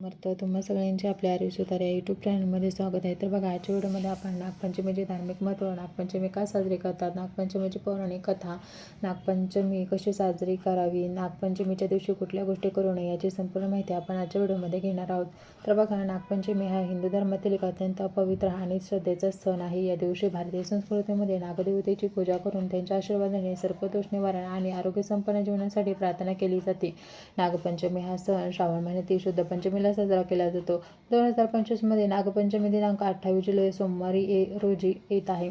समर्थ. तुम्हा सगळ्यांचे आपल्या आरोग्य सुधार. या यूट्यूब चॅनलमध्ये स्वागत आहे. तर बघा आजच्या व्हिडिओमध्ये आपण नागपंचमीचे धार्मिक महत्त्व नागपंचमी का साजरी करतात? नागपंचमीची पौराणिक कथा नागपंचमी कशी साजरी करावी? नागपंचमीच्या दिवशी कुठल्या गोष्टी करू नये याची संपूर्ण माहिती आपण आजच्या व्हिडिओमध्ये घेणार आहोत. तर बघा नागपंचमी हा हिंदू धर्मातील एक अत्यंत पवित्र आणि श्रद्धेचा सण आहे. या दिवशी भारतीय संस्कृतीमध्ये नागदेवतेची पूजा करून त्यांच्या आशीर्वादाने सर्पदोष निवारण आणि आरोग्य संपन्न जीवनासाठी प्रार्थना केली जाते. नागपंचमी हा सण श्रावण महिन्यातील शुद्ध पंचमीला साजरा केला जातो. दोन हजार पंचवीसमध्ये नागपंचमी दिनांक अठ्ठावीस जुलै सोमवारी ए रोजी येत आहे.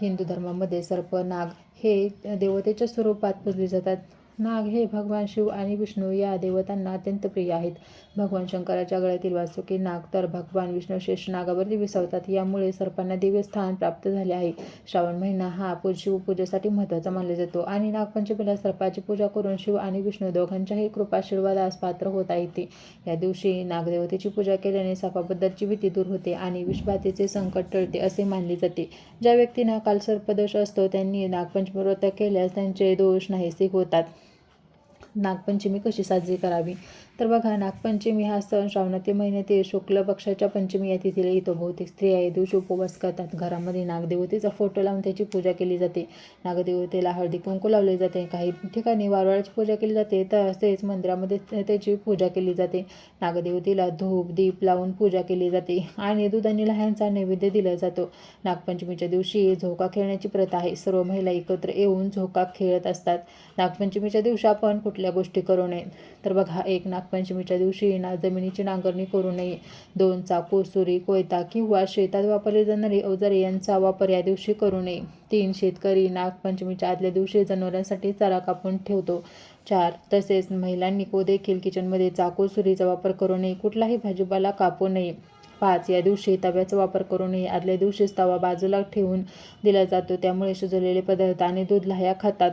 हिंदू धर्मामध्ये सर्प नाग हे देवतेच्या स्वरूपात पूजले जातात. नाग हे भगवान शिव आणि विष्णू या देवतांना अत्यंत प्रिय आहेत. भगवान शंकराच्या गळ्यातील वासुकी नाग तर भगवान विष्णू शेष नागावरती विसावतात यामुळे सर्पांना दिव्य स्थान प्राप्त झाले आहे. श्रावण महिना हा पूज शिवपूजेसाठी महत्त्वाचा मानला जातो आणि नागपंचमीला सर्पाची पूजा करून शिव आणि विष्णू दोघांच्याही कृपाशीर्वादास पात्र होता येते. या दिवशी नागदेवतेची पूजा केल्याने सापाबद्दलची भीती दूर होते आणि विषबाधेचे संकट टळते असे मानले जाते. ज्या व्यक्तींना कालसर्पदोष असतो त्यांनी नागपंचमी व्रत केल्यास त्यांचे दोष नाहीसे होतात. नागपंचमी कशी साजरी करावी? तर बघा नागपंचमी हा सण श्रावणातील महिन्यातील शुक्ल पक्षाच्या पंचमी या तिथीला येतो. बहुतेक स्त्रिया या दिवशी उपवास करतात. घरामध्ये नागदेवतेचा फोटो लावून त्याची पूजा केली जाते. नागदेवतेला हळदी कुंकू लावले जाते. काही ठिकाणी वारवाळाची पूजा केली जाते. तसेच मंदिरामध्ये त्याची पूजा केली जाते. नागदेवतेला धूप दीप लावून पूजा केली जाते आणि दूध आणि लहानचा नैवेद्य दिला जातो. नागपंचमीच्या दिवशी झोका खेळण्याची प्रथा आहे. सर्व महिला एकत्र येऊन झोका खेळत असतात. नागपंचमीच्या दिवशी आपण कुठल्या गोष्टी करू नयेत तर बघा एक नाग नागपंचमीच्या दिवशी ना जमिनीची नांगरणी करू नये. दोन चाकू सुरी कोयता किंवा शेतात वापरले जाणारे अवजारे यांचा वापर या दिवशी करू नये. तीन शेतकरी नागपंचमीच्या आदल्या दिवशी जनावरांसाठी चारा कापून ठेवतो. चार तसेच महिलांनी को देखील किचनमध्ये चाकू सुरीचा वापर करू नये. कुठलाही भाजीपाला कापू नये. पाच या दिवशी तव्याचा वापर करू नये. आदल्या दिवशीच तवा बाजूला ठेवून दिला जातो. त्यामुळे शिजवलेले पदार्थ आणि दूध लाह्या खातात.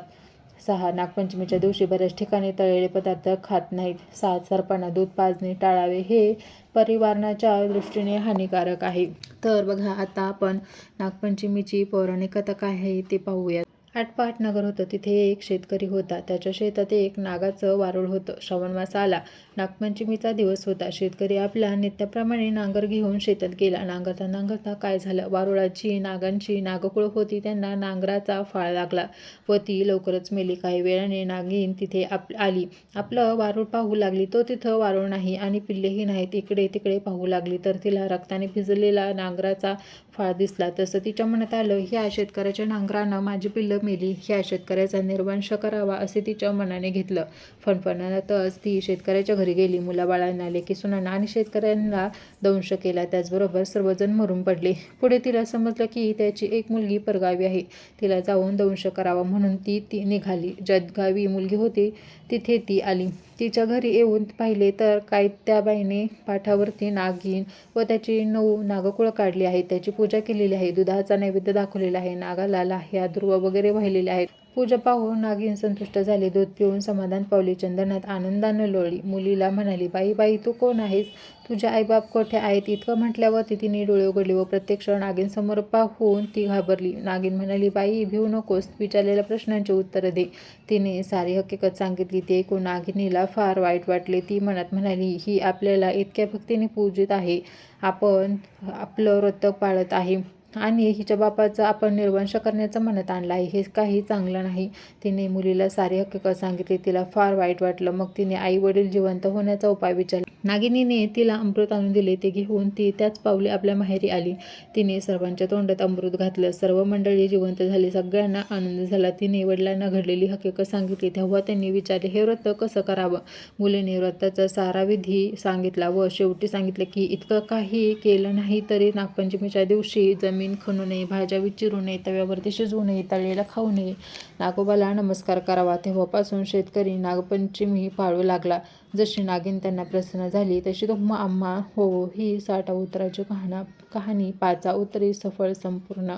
सहा नागपंचमीच्या दिवशी बऱ्याच ठिकाणी तळलेले पदार्थ खात नाहीत. सात सर्पांना दूध पाजणे टाळावे हे परिवारणाच्या दृष्टीने हानिकारक आहे. तर बघा आता आपण नागपंचमीची पौराणिक कथा काय आहे ते पाहूया आटपाट नगर होतं तिथे एक शेतकरी होता. त्याच्या शेतात एक नागाचं वारुळ होतं. श्रावण मास आला. नागपंचमीचा दिवस होता. शेतकरी आपल्या नित्याप्रमाणे नांगर घेऊन शेतात गेला. नांगरता नांगरता काय झालं? वारुळाची नागांची नागकुळ होती. त्यांना नांगराचा फाळ लागला व ती लवकरच मेली. काही वेळाने नागिन तिथे आप आली. आपलं वारुळ पाहू लागली. तो तिथं वारुळ नाही आणि पिल्लेही नाहीत. इकडे तिकडे पाहू लागली. तर तिला रक्ताने भिजलेला नांगराचा फाळ दिसला. तसं तिच्या मनात आलं ह्या शेतकऱ्याच्या नांगरानं माझी पिल्लं मेली. ह्या शेतकऱ्याचा निर्वंश करावा असे तिच्या मनाने घेतलं. फणफणतच ती शेतकऱ्याच्या घरी गेली मुलाबाळांना लेकी सुनांना आणि शेतकऱ्यांना दंश केला. त्याचबरोबर सर्वजण मरून पडले. पुढे तिला समजलं की त्याची एक मुलगी परगावी आहे. तिला जाऊन दंश करावा म्हणून ती ती निघाली. जतगावी मुलगी होती तिथे ती आली. तिच्या घरी येऊन पाहिले तर काय त्या बाईने पाठावरती नागिन व त्याची नऊ नागकुळ काढली आहे त्याची पूजा केलेली आहे. दुधाचा नैवेद्य दाखवलेला आहे. नागाला लाह्या ध्रुव वगैरे वाहिलेले आहेत. पूजा पाहून नागिन संतुष्ट झाली. दूध पिऊन समाधान पावली. चंदनात आनंदानं लोळली. मुलीला म्हणाली बाई बाई तू कोण आहेस? तुझे आईबाप कोठे आहेत इतकं म्हटल्यावर तिने डोळे उघडले व प्रत्यक्ष नागिनसमोर पाहून ती घाबरली. नागिन म्हणाली बाई भिऊ नकोस विचारलेल्या प्रश्नांची उत्तरं दे तिने सारी हकीकत सांगितली. ते ऐकून नागिनीला फार वाईट वाटले. ती मनात म्हणाली ही आपल्याला इतक्या भक्तीने पूजित आहे. आपण आपलं व्रत पाळत आहे. आणि हिच्या बापाचं आपण निर्वंश करण्याचं मनात आणलं आहे. हे काही चांगलं नाही तिने मुलीला सारी हकीकत सांगितली. तिला फार वाईट वाटलं. मग तिने आई वडील जिवंत होण्याचा उपाय विचारला. नागिनीने तिला अमृत आणून दिले ते घेऊन ती त्याच पावली आपल्या माहेरी आली. तिने सर्वांच्या तोंडात अमृत घातलं. सर्व मंडळी जिवंत झाली. सगळ्यांना आनंद झाला. तिने वडिलांना घडलेली हकीकत सांगितली. तेव्हा त्यांनी विचारले हे व्रत कसं करावं? मुलीने व्रताचा सारा विधी सांगितला व शेवटी सांगितलं की इतकं काही केलं नाही तरी नागपंचमीच्या दिवशी जमीन खणू नये भाज्या विचिरू नये तव्यावरती शिजवू नये तळलेला खाऊ नये. नागोबाला नमस्कार करावा. तेव्हापासून शेतकरी नागपंचमी पाळू लागला. जशी नागिन त्यांना प्रसन्न झाली तशी तुम्हा आम्हा हो ही साठा उत्तराची कहाणा कहाणी पाचा उत्तरी सफळ संपूर्ण.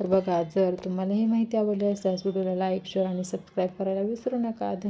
तर बघा जर तुम्हाला ही माहिती आवडली असल्यास व्हिडिओला लाईक शेअर आणि सबस्क्राईब करायला विसरू नका. धन्यवाद.